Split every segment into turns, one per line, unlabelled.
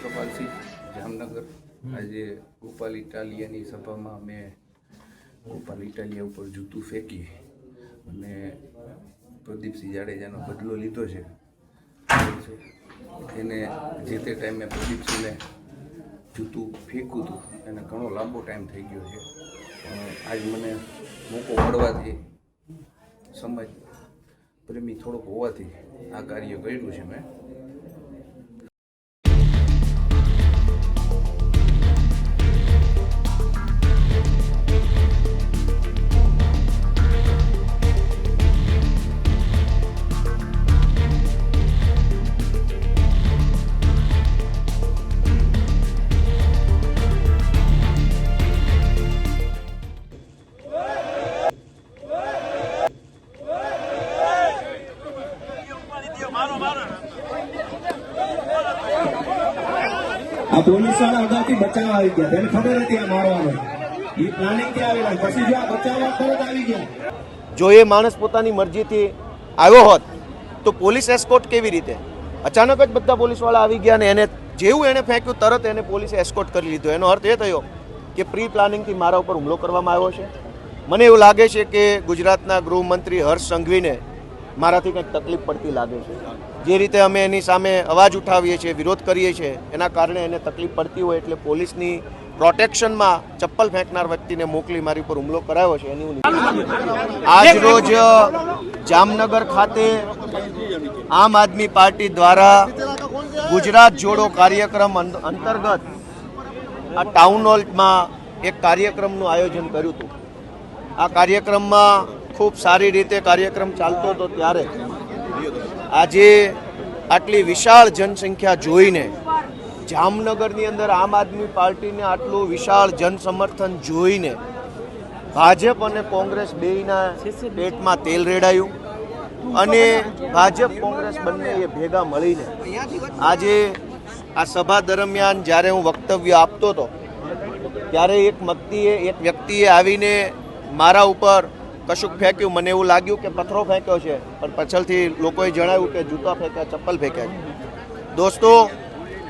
કૃપાલસિંહ જામનગર. આજે ગોપાલ ઇટાલિયાની સભામાં મેં ગોપાલ ઇટાલિયા ઉપર જૂતું ફેંકી અને પ્રદીપસિંહ જાડેજાનો બદલો લીધો છે. એને જે તે ટાઈમે પ્રદીપસિંહને જૂતું ફેંક્યું હતું એને ઘણો લાંબો ટાઈમ થઈ ગયો છે. આજ મને મોકો મળવાથી સમજ પ્રેમી થોડોક હોવાથી આ કાર્ય કર્યું છે મેં.
આ પોલીસવાળા અગાઉથી બચાવવા આવી ગયા. તેને ખબર હતી આ મારવાનો. એ પ્લાનિંગથી આવેલા? પછી જો આ બચાવવા તરત આવી ગયા.
જો એ માણસ પોતાની મરજીથી આવ્યો હોત, તો પોલીસ એસ્કોટ કેવી રીતે? અચાનક જ બધા પોલીસવાળા આવી ગયા અને એને જેવું એણે ફેંક્યું, તરત એને પોલીસે એસ્કોટ કરી લીધો. એનો અર્થ એ થયો કે પ્રી પ્લાનિંગથી મારા ઉપર હુમલો કરવામાં આવ્યો છે. મને એવું લાગે છે કે ગુજરાતના ગૃહમંત્રી હર્ષ સંઘવીને મારાથી કંઈક તકલીફ પડતી લાગે છે. જે રીતે અમે એની સામે અવાજ ઉઠાવીએ છીએ, વિરોધ કરીએ છીએ, એના કારણે એને તકલીફ પડતી હોય એટલે પોલીસની પ્રોટેક્શનમાં ચપ્પલ ફેંકનાર વ્યક્તિને મોકલી મારી ઉપર હુમલો કરાયો છે, એની હું આજ રોજ જામનગર ખાતે આમ આદમી પાર્ટી દ્વારા ગુજરાત જોડો કાર્યક્રમ અંતર્ગત આ ટાઉન હોલમાં એક કાર્યક્રમનું આયોજન કર્યું હતું. આ કાર્યક્રમમાં ખૂબ સારી રીતે કાર્યક્રમ ચાલતો હતો ત્યારે. આજે આટલી વિશાળ જનસંખ્યા જોઈને જામનગરની અંદર આમ આદમી પાર્ટીને આટલું વિશાળ જનસમર્થન જોઈને ભાજપ અને કોંગ્રેસ બેયના પેટમાં તેલ રેડાયું અને ભાજપ કોંગ્રેસ બંને એ ભેગા મળીને આજે આ સભા દરમિયાન જ્યારે હું વક્તવ્ય આપતો હતો, ત્યારે એક વ્યક્તિએ એક વ્યક્તિએ આવીને મારા ઉપર કશુંક ફેંક્યું, મને એવું લાગ્યું કે પથ્થરો ફેંક્યો છે, પણ પાછળથી લોકોએ જણાવ્યું કે જૂતા ફેંક્યા, ચપ્પલ ફેંક્યા દોસ્તો,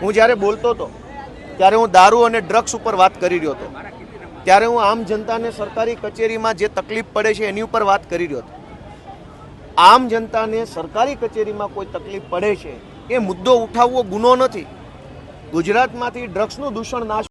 હું જ્યારે બોલતો હતો, ત્યારે હું દારૂ અને ડ્રગ્સ ઉપર વાત કરી રહ્યો હતો. ત્યારે હું આમ જનતાને સરકારી કચેરીમાં જે તકલીફ પડે છે, એની ઉપર વાત કરી રહ્યો હતો. આમ જનતાને સરકારી કચેરીમાં કોઈ તકલીફ પડે છે, એ મુદ્દો ઉઠાવવો ગુનો નથી. ગુજરાતમાંથી ડ્રગ્સનું દૂષણ નાશ